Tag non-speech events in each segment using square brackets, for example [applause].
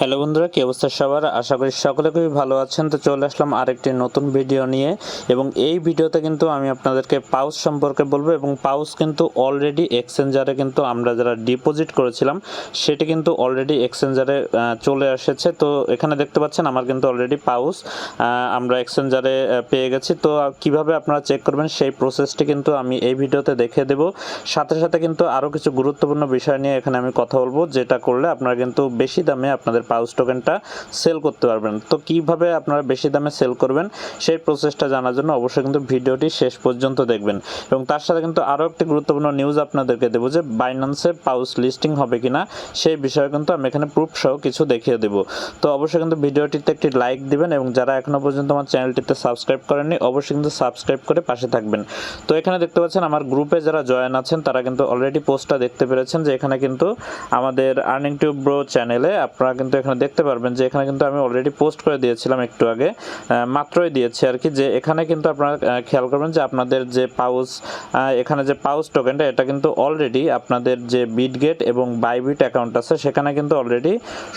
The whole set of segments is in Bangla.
হ্যালো বন্ধুরা, কি অবস্থা সবার? আশা করি সকলে খুবই ভালো আছেন। তো চলে আসলাম আরেকটি নতুন ভিডিও নিয়ে এবং এই ভিডিওতে কিন্তু আমি আপনাদেরকে পাউস সম্পর্কে বলব এবং পাউস কিন্তু অলরেডি এক্সচেঞ্জারে কিন্তু আমরা যারা ডিপোজিট করেছিলাম, সেটি কিন্তু অলরেডি এক্সচেঞ্জারে চলে এসেছে। তো এখানে দেখতে পাচ্ছেন আমার কিন্তু অলরেডি পাউস আমরা এক্সচেঞ্জারে পেয়ে গেছি। তো কীভাবে আপনারা চেক করবেন সেই প্রসেসটি কিন্তু আমি এই ভিডিওতে দেখে দেব। সাথে সাথে কিন্তু আরও কিছু গুরুত্বপূর্ণ বিষয় নিয়ে এখানে আমি কথা বলব, যেটা করলে আপনারা কিন্তু বেশি দামে আপনাদের পাউস টোকেনটা সেল করতে পারবেন। তো কীভাবে আপনারা বেশি দামে সেল করবেন সেই প্রসেসটা জানার জন্য অবশ্যই কিন্তু ভিডিওটি শেষ পর্যন্ত দেখবেন। এবং তার সাথে কিন্তু আরও একটি গুরুত্বপূর্ণ নিউজ আপনাদেরকে দেবো যে বাইন্যান্সে পাউস লিস্টিং হবে কিনা সেই বিষয়ে কিন্তু আমি এখানে প্রুফ সহ কিছু দেখিয়ে দেব। তো অবশ্যই কিন্তু ভিডিওটিতে একটি লাইক দিবেন এবং যারা এখনও পর্যন্ত আমার চ্যানেলটিতে সাবস্ক্রাইব করেননি, অবশ্যই কিন্তু সাবস্ক্রাইব করে পাশে থাকবেন। তো এখানে দেখতে পাচ্ছেন আমার গ্রুপে যারা জয়েন আছেন, তারা কিন্তু অলরেডি পোস্টটা দেখতে পেরেছেন যে এখানে কিন্তু আমাদের আর্নিং টিউব ব্রো চ্যানেলে আপনারা কিন্তু এখানে দেখতে পারবেন যে এখানে কিন্তু আমি অলরেডি পোস্ট করে দিয়েছিলাম একটু আগে মাত্রই দিয়েছি আর কি, যে এখানে কিন্তু আপনারা খেয়াল করবেন যে আপনাদের যে পাউস এখানে যে পাউস টোকেনটা এটা কিন্তু অলরেডি আপনাদের যে বিটগেট এবং বাইবিট অ্যাকাউন্ট আছে, সেখানে কিন্তু অলরেডি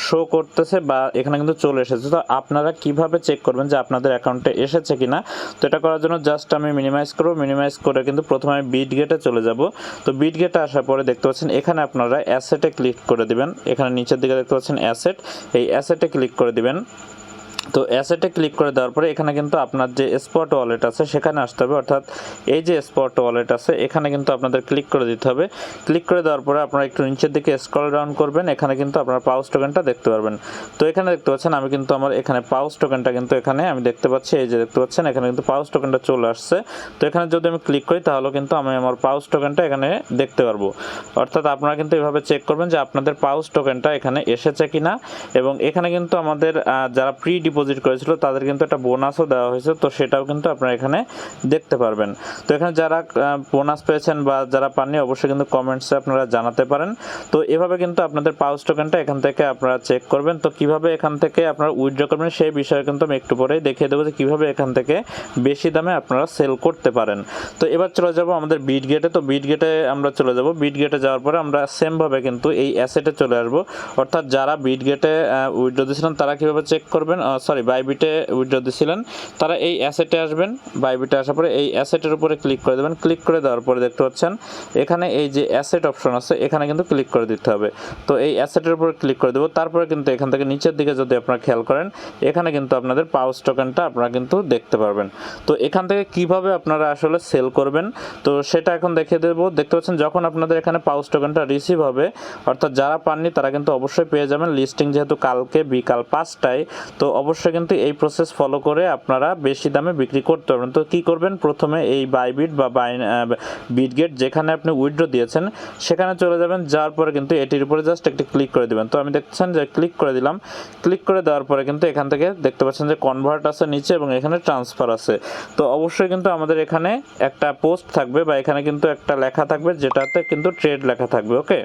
শো করতেছে বা এখানে কিন্তু চলে এসেছে। তো আপনারা কীভাবে চেক করবেন যে আপনাদের অ্যাকাউন্টে এসেছে কিনা? তো এটা করার জন্য জাস্ট আমি মিনিমাইজ করব মিনিমাইজ করে কিন্তু প্রথমে আমি বিটগেটে চলে যাব। তো বিটগেটে আসার পরে দেখতে পাচ্ছেন, এখানে আপনারা অ্যাসেটে ক্লিক করে দিবেন। এখানে নিচের দিকে দেখতে পাচ্ছেন অ্যাসেট এই অ্যাসেটে ক্লিক করে দিবেন। তো অ্যাসেটে ক্লিক করে দেওয়ার পরে এখানে কিন্তু আপনার যে স্পট ওয়ালেট আছে, সেখানে আসতে হবে। অর্থাৎ এই যে স্পট ওয়ালেট আছে, এখানে কিন্তু আপনাদের ক্লিক করে দিতে হবে। ক্লিক করে দেওয়ার পরে আপনারা একটু নিচের দিকে স্ক্রল ডাউন করবেন। এখানে কিন্তু আপনারা পাউস টোকেনটা দেখতে পারবেন। তো এখানে দেখতে পাচ্ছেন, আমি কিন্তু আমার এখানে পাউস টোকেনটা কিন্তু এখানে আমি দেখতে পাচ্ছি। এই যে দেখতে পাচ্ছেন, এখানে কিন্তু পাউস টোকেনটা চলে আসছে। তো এখানে যদি আমি ক্লিক করি, তাহলে কিন্তু আমি আমার পাউস টোকেনটা এখানে দেখতে পারব। অর্থাৎ আপনারা কিন্তু এভাবে চেক করবেন যে আপনাদের পাউস টোকেনটা এখানে এসেছে কিনা। এবং এখানে কিন্তু আমাদের যারা প্রি ডিপোজিট করেছিল, তাদের কিন্তু একটা বোনাসও দেওয়া হয়েছে, তো সেটাও কিন্তু আপনারা এখানে দেখতে পারবেন। তো এখানে যারা বোনাস পেয়েছেন বা যারা পাননি, অবশ্যই কিন্তু কমেন্টসে আপনারা জানাতে পারেন। তো এভাবে কিন্তু আপনাদের পাউস টোকেনটা এখান থেকে আপনারা চেক করবেন। তো কীভাবে এখান থেকে আপনারা উইথড্র করবেন, সেই বিষয়ে কিন্তু আমি একটু পরেই দেখিয়ে দেবো যে কীভাবে এখান থেকে বেশি দামে আপনারা সেল করতে পারেন। তো এবার চলে যাব আমাদের বিট গেটে তো বিট গেটে আমরা চলে যাব। বিট গেটে যাওয়ার পরে আমরা সেমভাবে কিন্তু এই অ্যাসেটে চলে আসব। অর্থাৎ যারা বিট গেটে উইথড্র দিয়েছিলেন, তারা কীভাবে চেক করবেন? সরি বাইবিটে উইথড্র দিয়েছিলেন তারা এই অ্যাসেটে আসবেন বাইবিটে আসার পরে এই অ্যাসেটের উপরে ক্লিক করে দেবেন। ক্লিক করে দেওয়ার পরে দেখতে পাচ্ছেন, এখানে এই যে অ্যাসেট অপশন আছে, এখানে কিন্তু ক্লিক করে দিতে হবে। তো এই অ্যাসেটের উপরে ক্লিক করে দেবো। তারপরে কিন্তু এখান থেকে নিচের দিকে যদি আপনারা খেয়াল করেন, এখানে কিন্তু আপনাদের পাউস টোকেনটা আপনারা কিন্তু দেখতে পারবেন। তো এখান থেকে কীভাবে আপনারা আসলে সেল করবেন, তো সেটা এখন দেখে দেবো। দেখতে পাচ্ছেন, যখন আপনাদের এখানে পাউস টোকেনটা রিসিভ হবে, অর্থাৎ যারা পাননি তারা কিন্তু অবশ্যই পেয়ে যাবেন। লিস্টিং যেহেতু কালকে, বিকাল পাঁচটায়, তো অবশ্যই কিন্তু এই প্রসেস ফলো করে আপনারা বেশি দামে বিক্রি করতে পারবেন। তো কি করবেন? প্রথমে এই বাইবিট বা বাই বিটগেট যেখানে আপনি উইথড্র দিয়েছেন, সেখানে চলে যাবেন, যাওয়ার পরে কিন্তু এটির উপরে জাস্ট একটি ক্লিক করে দিবেন। তো আমি দেখছেন যে ক্লিক করে দিলাম। ক্লিক করে দেওয়ার পরে কিন্তু এখান থেকে দেখতে পাচ্ছেন যে কনভার্ট আছে নিচে এবং এখানে ট্রান্সফার আছে। তো অবশ্যই কিন্তু আমাদের এখানে একটা পোস্ট থাকবে বা এখানে কিন্তু একটা লেখা থাকবে যেটাতে কিন্তু ট্রেড লেখা থাকবে ওকে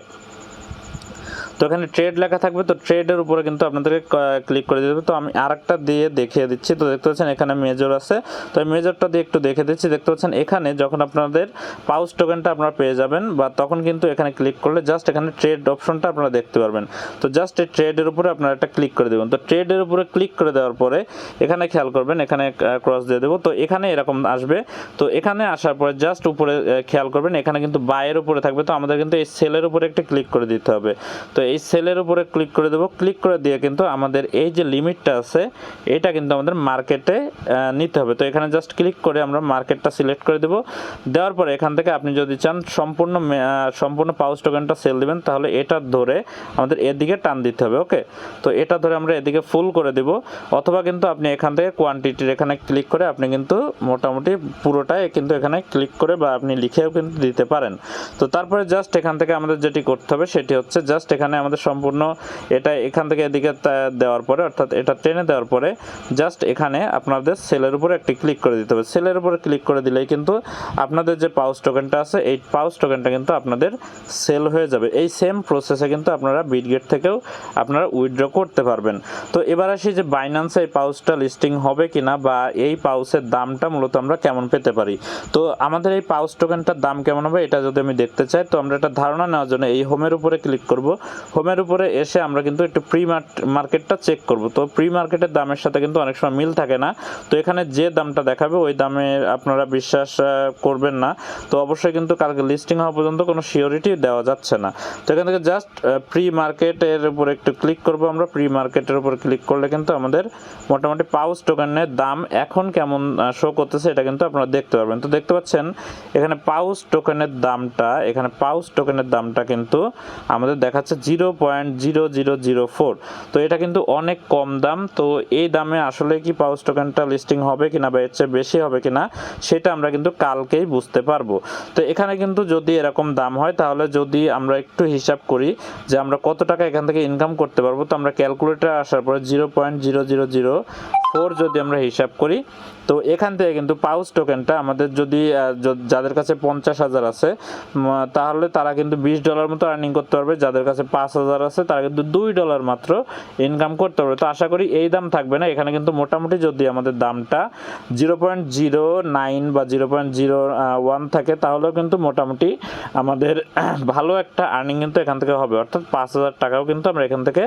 তো এখানে ট্রেড লেখা থাকবে, তো ট্রেডের উপরে কিন্তু আপনাদেরকে ক্লিক করে দিতে হবে। তো আমি আরেকটা দিয়ে দেখিয়ে দিচ্ছি। তো দেখতে পাচ্ছেন এখানে মেজর আছে। তো এই মেজরটা দিয়ে একটু দেখে দিচ্ছি। দেখতে পাচ্ছেন এখানে যখন আপনাদের পাউস টোকেনটা আপনারা পেয়ে যাবেন, বা তখন কিন্তু এখানে ক্লিক করলে জাস্ট এখানে ট্রেড অপশনটা আপনারা দেখতে পারবেন। তো জাস্ট এই ট্রেডের উপরে আপনারা একটা ক্লিক করে দেবেন। তো ট্রেডের উপরে ক্লিক করে দেওয়ার পরে এখানে খেয়াল করবেন, এখানে ক্রস দিয়ে দেবো। তো এখানে এরকম আসবে। তো এখানে আসার পরে জাস্ট উপরে খেয়াল করবেন, এখানে কিন্তু বায়ের উপরে থাকবে। তো আমাদের কিন্তু এই সেলের উপরে একটা ক্লিক করে দিতে হবে। তো এই সেলের উপরে ক্লিক করে দেবো। ক্লিক করে দিয়ে কিন্তু আমাদের এই যে লিমিটটা আছে, এটা কিন্তু আমাদের মার্কেটে নিতে হবে। তো এখানে জাস্ট ক্লিক করে আমরা মার্কেটটা সিলেক্ট করে দেবো। দেওয়ার পরে এখান থেকে আপনি যদি চান সম্পূর্ণ সম্পূর্ণ পাউস টোকেনটা সেল দিবেন, তাহলে এটা ধরে আমাদের এদিকে টান দিতে হবে ওকে তো এটা ধরে আমরা এদিকে ফুল করে দিব। অথবা কিন্তু আপনি এখান থেকে কোয়ান্টিটির এখানে ক্লিক করে আপনি কিন্তু মোটামুটি পুরোটাই কিন্তু এখানে ক্লিক করে বা আপনি লিখেও কিন্তু দিতে পারেন। তো তারপরে জাস্ট এখান থেকে আমাদের যেটি করতে হবে, সেটি হচ্ছে জাস্ট এখানে আমাদের সম্পূর্ণ এটা এখান থেকে এদিকে দেওয়ার পরে, অর্থাৎ এটা টেনে দেওয়ার পরে জাস্ট এখানে আপনাদের সেলের উপরে একটি ক্লিক করে দিতে হবে। সেলের উপরে ক্লিক করে দিলেই কিন্তু আপনাদের যে পাউস টোকেনটা আছে, এই পাউস টোকেনটা কিন্তু আপনাদের সেল হয়ে যাবে। এই সেম প্রসেসে কিন্তু আপনারা বিটগেট থেকেও আপনারা উইথড্র করতে পারবেন। তো এবার আসি যে বাইন্যান্সে এই পাউসটা লিস্টিং হবে কিনা বা এই পাউসের দামটা মূলত আমরা কেমন পেতে পারি। তো আমাদের এই পাউস টোকেনটার দাম কেমন হবে এটা যদি আমি দেখতে চাই, তো আমরা একটা ধারণা নেওয়ার জন্য এই হোমের উপরে ক্লিক করব। হোমের উপরে এসে আমরা কিন্তু একটু প্রি মার্কেটটা চেক করব। তো প্রি মার্কেটের দামের সাথে কিন্তু অনেক সময় মিল থাকে না। তো এখানে যে দামটা দেখাবে, ওই দামে আপনারা বিশ্বাস করবেন না। তো অবশ্যই কিন্তু কালকে লিস্টিং হওয়া পর্যন্ত কোনো সিওরিটি দেওয়া যাচ্ছে না। তো এখান থেকে জাস্ট প্রি মার্কেটের উপর একটু ক্লিক করব আমরা। প্রি মার্কেটের উপর ক্লিক করলে কিন্তু আমাদের মোটামুটি পাউস টোকেনের দাম এখন কেমন শো করতেছে এটা কিন্তু আপনারা দেখতে পারবেন। তো দেখতে পাচ্ছেন, এখানে পাউস টোকেনের দামটা, এখানে পাউস টোকেনের দামটা কিন্তু আমাদের দেখাচ্ছে zero point zero zero zero four. তো এটা কিন্তু অনেক কম দাম। তো এই দামে আসলে কি পাউস টোকেনটা লিস্টিং হবে কিনা বা এর চেয়ে বেশি হবে কিনা, সেটা আমরা কিন্তু কালকেই বুঝতে পারব। তো এখানে কিন্তু যদি এরকম দাম হয়, তাহলে যদি আমরা একটু হিসাব করি যে আমরা কত টাকা এখান থেকে ইনকাম করতে পারব, তো আমরা ক্যালকুলেটর আসার পরে zero point zero zero zero four যদি আমরা হিসাব করি, তো এখান থেকে কিন্তু পাউস টোকেনটা আমাদের যদি যাদের কাছে পঞ্চাশ হাজার আছে তাহলে তারা কিন্তু বিশ ডলার মতো আর্নিং করতে পারবে, যাদের কাছে পাঁচ হাজার আছে, তারা কিন্তু দুই ডলার মাত্র ইনকাম করতে পারবে তো আশা করি এই দাম থাকবে না। এখানে কিন্তু মোটামুটি যদি আমাদের দামটা জিরো পয়েন্ট জিরো নাইন বা জিরো পয়েন্ট জিরো ওয়ান থাকে, তাহলেও কিন্তু মোটামুটি আমাদের [clears throat] ভালো একটা আর্নিং কিন্তু এখান থেকে হবে। অর্থাৎ পাঁচ হাজার টাকাও কিন্তু আমরা এখান থেকে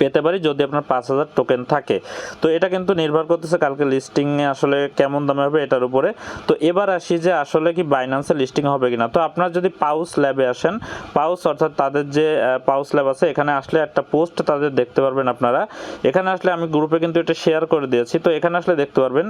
পেতে পারি যদি আপনার পাঁচ হাজার টোকেন থাকে। তো এটা কিন্তু নির্ভর করতেছে কালকে লিস্টিংয়ে আসলে কেমন দামে হবে এটার উপরে। তো এবার আসি যে আসলে কি বাইন্যান্সে লিস্টিং হবে কিনা। তো আপনার যদি পাউস ল্যাবে আসেন পাউস অর্থাৎ তাদের যে পাউস ল্যাব আছে, এখানে আসলে একটা পোস্ট তাদের দেখতে পারবেন আপনারা। এখানে আসলে আমি গ্রুপে কিন্তু এটা শেয়ার করে দিয়েছি। তো এখানে আসলে দেখতে পারবেন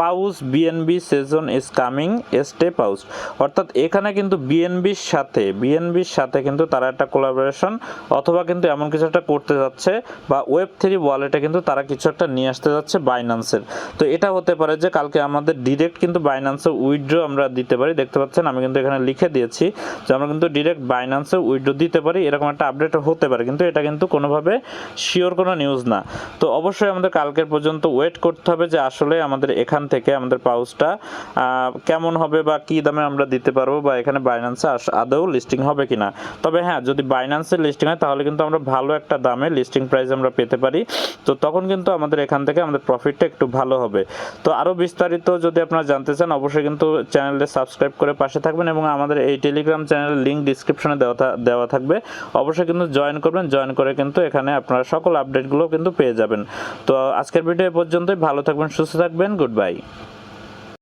pause BNB season is coming stay pause অর্থাৎ এখানে কিন্তু বিএনবির সাথে বিএনবির সাথে কিন্তু তারা একটা কোলাবোরেশন অথবা কিন্তু এমন কিছু একটা করতে যাচ্ছে। বা ওয়েব থ্রি ওয়ালেটে কিন্তু তারা কিছু একটা নিয়ে আসতে যাচ্ছে বাইন্যান্সের তো এটা হতে পারে যে কালকে আমাদের ডিরেক্ট কিন্তু বাইন্যান্সে উইথড্র আমরা দিতে পারি। দেখতে পাচ্ছেন, আমি কিন্তু এখানে লিখে দিয়েছি যে আমরা কিন্তু ডিরেক্ট বাইন্যান্সে উইথড্র দিতে পারি। এরকম একটা আপডেট হতে পারে, কিন্তু এটা কিন্তু কোনোভাবে শিওর কোনো নিউজ না। তো অবশ্যই আমাদের কালকের পর্যন্ত ওয়েট করতে হবে যে আসলে আমাদের এখান থেকে আমাদের পাউচটা কেমন হবে বা কি দামে আমরা দিতে পারব বা এখানে বাইন্যান্সে আদৌ লিস্টিং হবে কিনা। তবে হ্যাঁ যদি বাইন্যান্সে লিস্টিং হয়, তাহলে কিন্তু আমরা ভালো একটা দামে লিস্টিং প্রাইস আমরা পেতে পারি। তো তখন কিন্তু আমাদের এখান থেকে আমাদের প্রফিটটা একটু ভালো হবে। তো আরও বিস্তারিত যদি আপনারা জানতে চান, অবশ্যই কিন্তু চ্যানেলটি সাবস্ক্রাইব করে পাশে থাকবেন এবং আমাদের এই টেলিগ্রাম চ্যানেলের লিঙ্ক ডিসক্রিপশনে দেওয়া দেওয়া থাকবে। অবশ্যই কিন্তু জয়েন করবেন জয়েন করে কিন্তু এখানে আপনারা সকল আপডেটগুলো কিন্তু পেয়ে যাবেন। তো আজকের ভিডিও এ পর্যন্তই, ভালো থাকবেন, সুস্থ থাকবেন গুড বাই